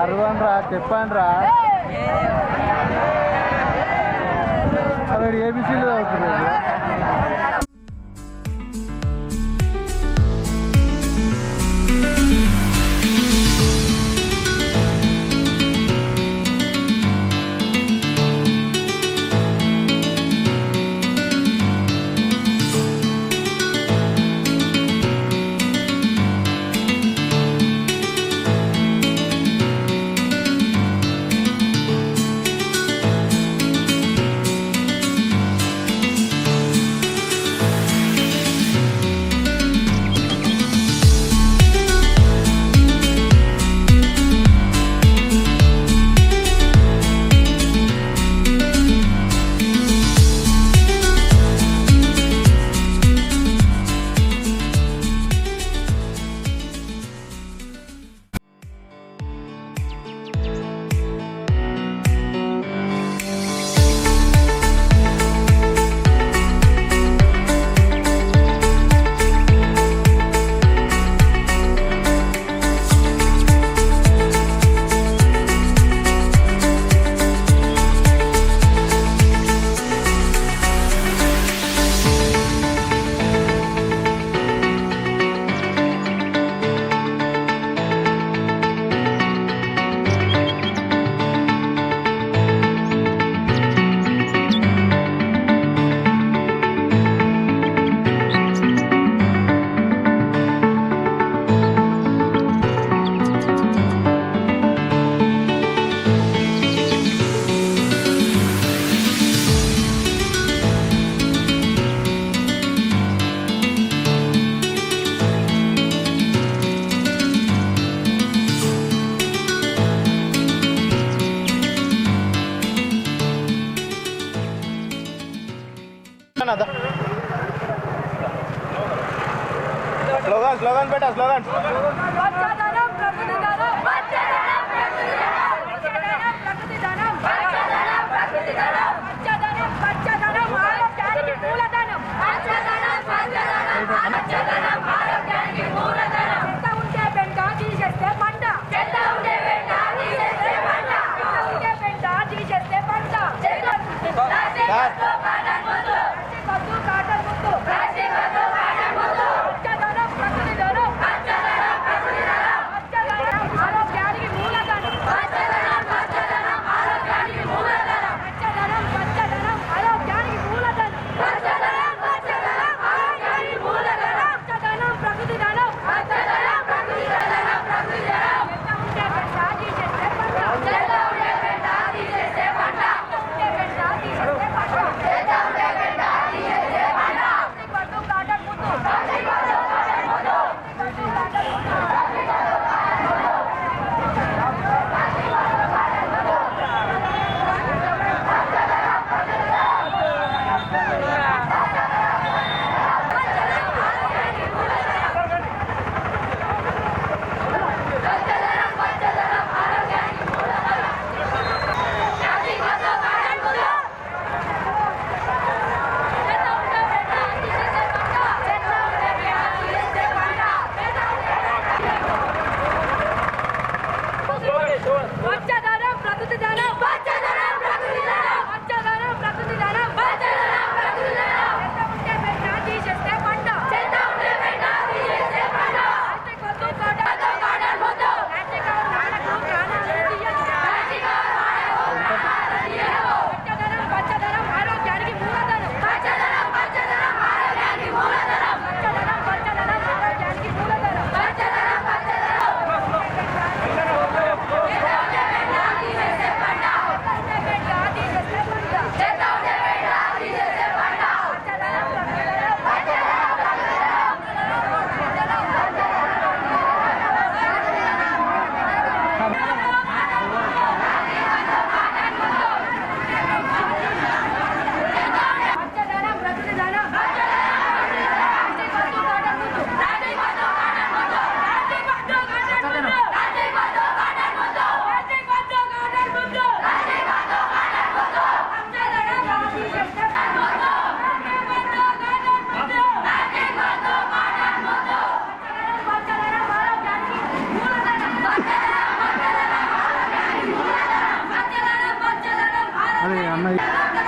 అరవన్ రా చెప్పండి రా ఏబిసీలు చదువుతున్నాడు. था स्लोगन स्लोगन बेटा स्लोगन That. 哎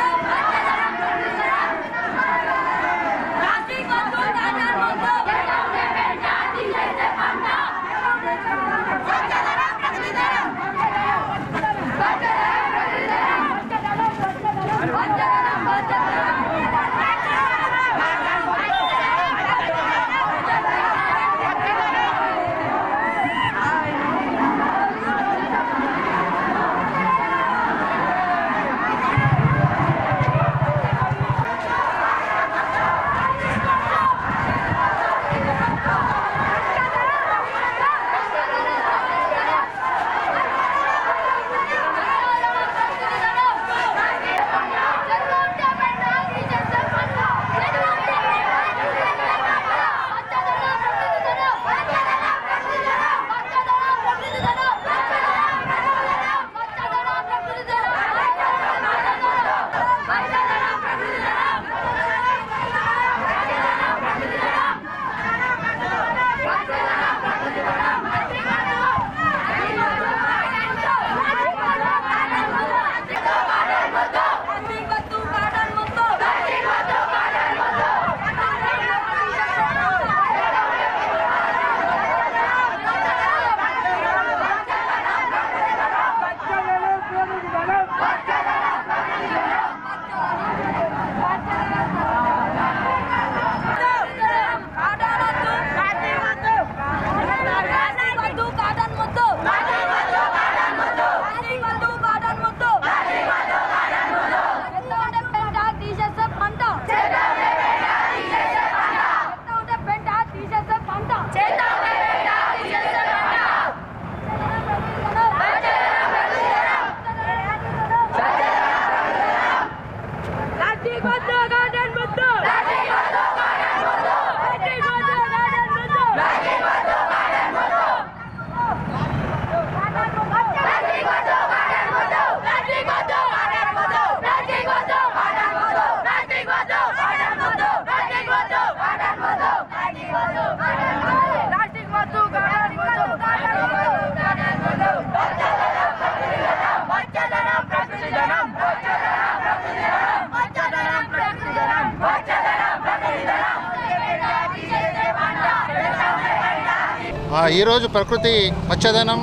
ఈరోజు ప్రకృతి పచ్చదనం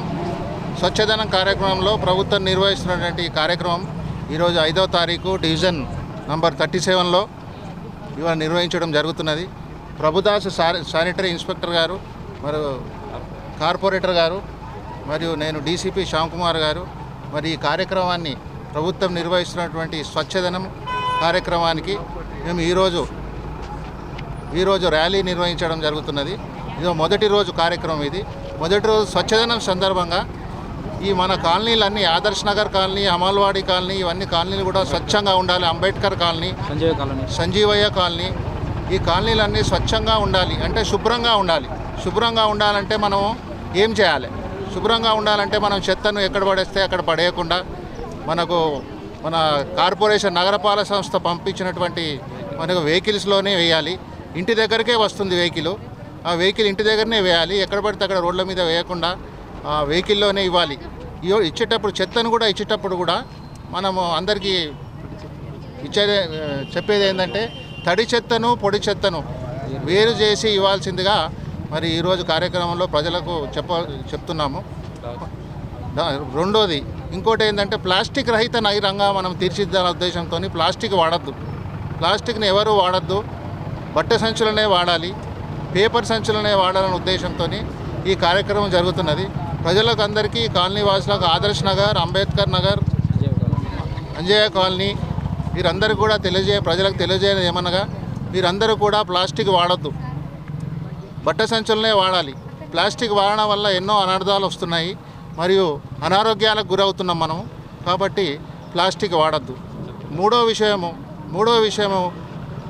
స్వచ్ఛదనం కార్యక్రమంలో ప్రభుత్వం నిర్వహిస్తున్నటువంటి ఈ కార్యక్రమం ఈరోజు ఐదవ తారీఖు డివిజన్ నంబర్ థర్టీ సెవెన్లో ఇవాళ నిర్వహించడం జరుగుతున్నది. ప్రభుదాస్ శానిటరీ ఇన్స్పెక్టర్ గారు మరియు కార్పొరేటర్ గారు మరియు నేను డీసీపీ శ్యామ్కుమార్ గారు మరి ఈ కార్యక్రమాన్ని ప్రభుత్వం నిర్వహిస్తున్నటువంటి స్వచ్ఛదనం కార్యక్రమానికి మేము ఈరోజు ఈరోజు ర్యాలీ నిర్వహించడం జరుగుతున్నది. ఇది మొదటి రోజు కార్యక్రమం ఇది. మొదటి రోజు స్వచ్ఛదనం సందర్భంగా ఈ మన కాలనీలన్నీ ఆదర్శ్ నగర్ కాలనీ అమల్వాడి కాలనీ ఇవన్నీ కాలనీలు కూడా స్వచ్ఛంగా ఉండాలి. Ambedkar colony Sanjay colony. Sanjeevaiah colony ఈ కాలనీలన్నీ స్వచ్ఛంగా ఉండాలి అంటే శుభ్రంగా ఉండాలి. శుభ్రంగా ఉండాలంటే మనం ఏం చేయాలి? శుభ్రంగా ఉండాలంటే మనం చెత్తను ఎక్కడ పడేస్తే అక్కడ పడేయకుండా మనకు మన కార్పొరేషన్ నగరపాలక సంస్థ పంపించినటువంటి మనకు వెహికల్స్లోనే వేయాలి. ఇంటి దగ్గరకే వస్తుంది వెహికల్. ఆ వెహికల్ ఇంటి దగ్గరనే వేయాలి. ఎక్కడ పడితే అక్కడ రోడ్ల మీద వేయకుండా ఆ వెహికల్లోనే ఇవ్వాలి. ఇచ్చేటప్పుడు చెత్తను కూడా ఇచ్చేటప్పుడు కూడా మనము అందరికీ ఇచ్చేది చెప్పేది ఏంటంటే తడి చెత్తను పొడి చెత్తను వేరు చేసి ఇవ్వాల్సిందిగా మరి ఈరోజు కార్యక్రమంలో ప్రజలకు చెప్ప చెప్తున్నాము. రెండోది ఇంకోటి ఏంటంటే ప్లాస్టిక్ రహిత నైరంగా మనం తీర్చిదిద్దాల ఉద్దేశంతో ప్లాస్టిక్ వాడద్దు. ప్లాస్టిక్ని ఎవరు వాడద్దు. బట్ట సంచులనే వాడాలి. పేపర్ సంచులనే వాడాలనే ఉద్దేశంతో ఈ కార్యక్రమం జరుగుతున్నది. ప్రజలకు అందరికీ కాలనీ వాసులకు ఆదర్శ్ నగర్ అంబేద్కర్ నగర్ అంజయ్య కాలనీ వీరందరూ కూడా తెలియజేయ ప్రజలకు తెలియజేయడం ఏమనగా వీరందరూ కూడా ప్లాస్టిక్ వాడద్దు. బట్ట సంచులనే వాడాలి. ప్లాస్టిక్ వాడడం వల్ల ఎన్నో అనర్థాలు వస్తున్నాయి. మరియు అనారోగ్యాలకు గురవుతున్నాం మనం కాబట్టి ప్లాస్టిక్ వాడద్దు. మూడో విషయము మూడో విషయము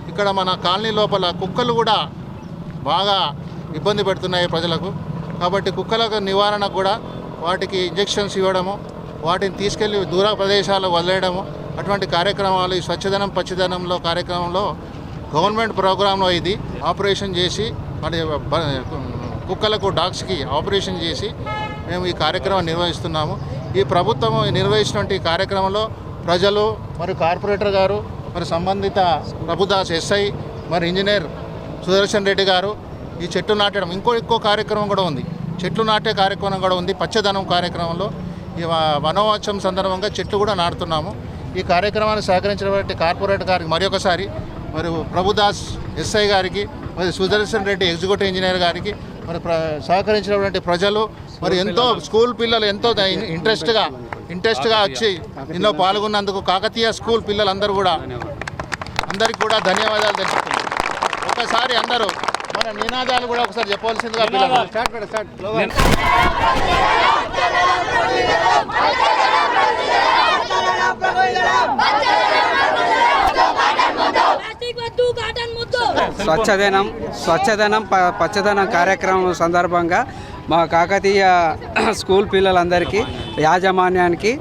ఇక్కడ మన కాలనీ లోపల కుక్కలు కూడా బాగా ఇబ్బంది పెడుతున్నాయి ప్రజలకు. కాబట్టి కుక్కలకు నివారణకు కూడా వాటికి ఇంజెక్షన్స్ ఇవ్వడము వాటిని తీసుకెళ్ళి దూర ప్రదేశాలు వదిలేయడము అటువంటి కార్యక్రమాలు ఈ స్వచ్ఛదనం పచ్చదనంలో కార్యక్రమంలో గవర్నమెంట్ ప్రోగ్రాంలో ఇది ఆపరేషన్ చేసి మరి కుక్కలకు డాగ్స్కి ఆపరేషన్ చేసి మేము ఈ కార్యక్రమం నిర్వహిస్తున్నాము. ఈ ప్రభుత్వం నిర్వహించినటువంటి కార్యక్రమంలో ప్రజలు మరి కార్పొరేటర్ గారు మరి సంబంధిత ప్రభుదాస్ ఎస్ఐ మరి ఇంజనీర్ సుదర్శన్ రెడ్డి గారు ఈ చెట్టు నాటడం ఇంకో ఎక్కువ కార్యక్రమం కూడా ఉంది. చెట్లు నాటే కార్యక్రమం కూడా ఉంది పచ్చదనం కార్యక్రమంలో. ఈ వనోత్సవం సందర్భంగా చెట్లు కూడా నాటుతున్నాము. ఈ కార్యక్రమాన్ని సహకరించినటువంటి కార్పొరేట్ గారికి మరొకసారి మరి ప్రభుదాస్ ఎస్ఐ గారికి మరి సుదర్శన్ రెడ్డి ఎగ్జిక్యూటివ్ ఇంజనీర్ గారికి మరి ప్ర సహకరించినటువంటి ప్రజలు మరి ఎంతో స్కూల్ పిల్లలు ఎంతో ఇంట్రెస్ట్గా ఇంట్రెస్ట్గా వచ్చి ఇందులో పాల్గొన్నందుకు కాకతీయ స్కూల్ పిల్లలందరూ కూడా అందరికి కూడా ధన్యవాదాలు తెలుపుతున్నాను ఒకసారి అందరూ మన నినాదాలు కూడా ఒకసారి చెప్పవలసిందిగా స్వచ్ఛదనం స్వచ్ఛదనం ప- పచ్చదనం కార్యక్రమం సందర్భంగా మా కాకతీయ స్కూల్ పిల్లలందరికీ యాజమాన్యానికి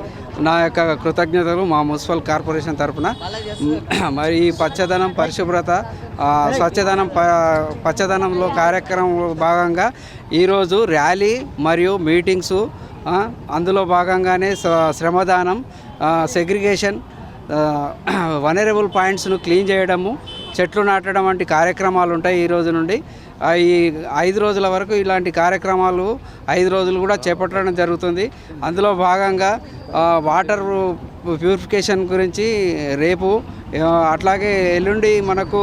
నా యొక్క కృతజ్ఞతలు మా మున్సిపల్ కార్పొరేషన్ తరఫున మరి ఈ పచ్చదనం పరిశుభ్రత స్వచ్ఛదనం ప పచ్చదనంలో కార్యక్రమంలో భాగంగా ఈరోజు ర్యాలీ మరియు మీటింగ్సు అందులో భాగంగానే శ్రమదానం సెగ్రిగేషన్ వనరబుల్ పాయింట్స్ను క్లీన్ చేయడము చెట్లు నాటడం వంటి కార్యక్రమాలు ఉంటాయి ఈ రోజు నుండి. ఈ ఐదు రోజుల వరకు ఇలాంటి కార్యక్రమాలు ఐదు రోజులు కూడా చేపట్టడం జరుగుతుంది. అందులో భాగంగా వాటర్ ప్యూరిఫికేషన్ గురించి రేపు అట్లాగే ఎల్లుండి మనకు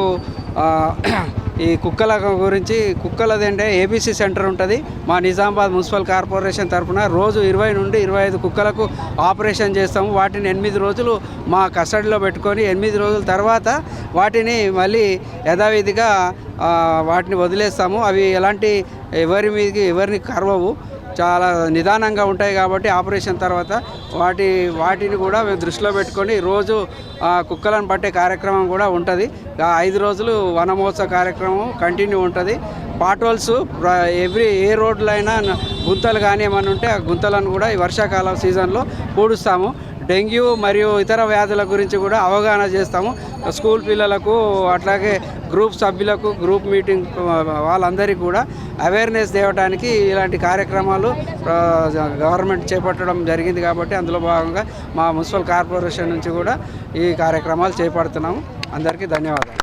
ఈ కుక్కల గురించి కుక్కలది అంటే ఏబీసీ సెంటర్ ఉంటుంది. మా నిజామాబాద్ మున్సిపల్ కార్పొరేషన్ తరఫున రోజు ఇరవై నుండి ఇరవై ఐదు కుక్కలకు ఆపరేషన్ చేస్తాము. వాటిని ఎనిమిది రోజులు మా కస్టడీలో పెట్టుకొని ఎనిమిది రోజుల తర్వాత వాటిని మళ్ళీ యథావిధిగా వాటిని వదిలేస్తాము. అవి ఎలాంటి ఎవరి మీదకి ఎవరిని కరవవు. చాలా నిదానంగా ఉంటాయి కాబట్టి ఆపరేషన్ తర్వాత వాటి వాటిని కూడా మేము దృష్టిలో పెట్టుకొని రోజు కుక్కలను పట్టే కార్యక్రమం కూడా ఉంటుంది. ఐదు రోజులు వనమహోత్సవ కార్యక్రమం కంటిన్యూ ఉంటుంది. పాట్రోల్స్ ఎవ్రీ ఏ రోడ్లైనా గుంతలు కానీ ఏమైనా ఉంటే ఆ గుంతలను కూడా ఈ వర్షాకాలం సీజన్లో పూడుస్తాము. డెంగ్యూ మరియు ఇతర వ్యాధుల గురించి కూడా అవగాహన చేస్తాము. స్కూల్ పిల్లలకు అట్లాగే గ్రూప్ సభ్యులకు గ్రూప్ మీటింగ్ వాళ్ళందరికీ కూడా అవేర్నెస్ తేవడానికి ఇలాంటి కార్యక్రమాలు గవర్నమెంట్ చేపట్టడం జరిగింది కాబట్టి అందులో భాగంగా మా మున్సిపల్ కార్పొరేషన్ నుంచి కూడా ఈ కార్యక్రమాలు చేపడుతున్నాము. అందరికీ ధన్యవాదాలు.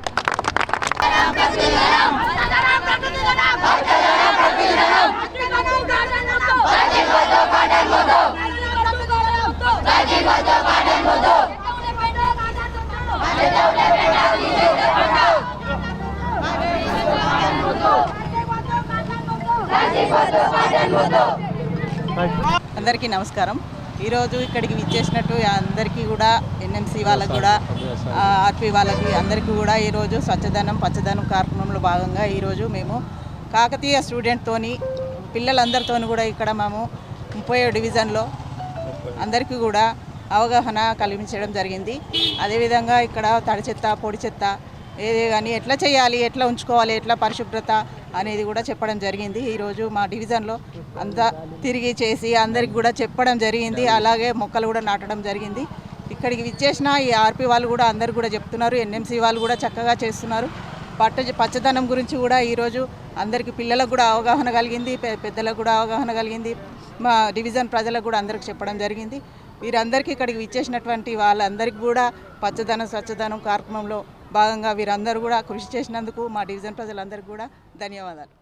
అందరికీ నమస్కారం. ఈరోజు ఇక్కడికి విచ్చేసినట్టు అందరికీ కూడా ఎన్ఎంసి వాళ్ళకి కూడా ఆర్పి వాళ్ళకి అందరికీ కూడా ఈరోజు స్వచ్ఛదనం పచ్చదనం కార్యక్రమంలో భాగంగా ఈరోజు మేము కాకతీయ స్టూడెంట్తోని పిల్లలందరితోని కూడా ఇక్కడ మేము ముప్పై డివిజన్లో అందరికీ కూడా అవగాహన కలిగించడం జరిగింది. అదేవిధంగా ఇక్కడ తడి చెత్త పొడి చెత్త ఏది కానీ ఎట్లా చేయాలి ఎట్లా ఉంచుకోవాలి ఎట్లా పరిశుభ్రత అనేది కూడా చెప్పడం జరిగింది. ఈరోజు మా డివిజన్లో అంతా తిరిగి చేసి అందరికి కూడా చెప్పడం జరిగింది. అలాగే మొక్కలు కూడా నాటడం జరిగింది. ఇక్కడికి విచ్చేసిన ఈ ఆర్పి వాళ్ళు కూడా అందరు కూడా చెప్తున్నారు. ఎన్ఎంసి వాళ్ళు కూడా చక్కగా చేస్తున్నారు. పట్ట పచ్చదనం గురించి కూడా ఈరోజు అందరికీ పిల్లలకు కూడా అవగాహన కలిగింది పెద్దలకు కూడా అవగాహన కలిగింది. మా డివిజన్ ప్రజలకు కూడా అందరికి చెప్పడం జరిగింది. వీరందరికీ ఇక్కడికి ఇచ్చేసినటువంటి వాళ్ళందరికీ కూడా పచ్చదనం స్వచ్ఛదనం కార్యక్రమంలో భాగంగా వీరందరూ కూడా కృషి చేసినందుకు మా డివిజన్ ప్రజలందరికీ కూడా ధన్యవాదాలు.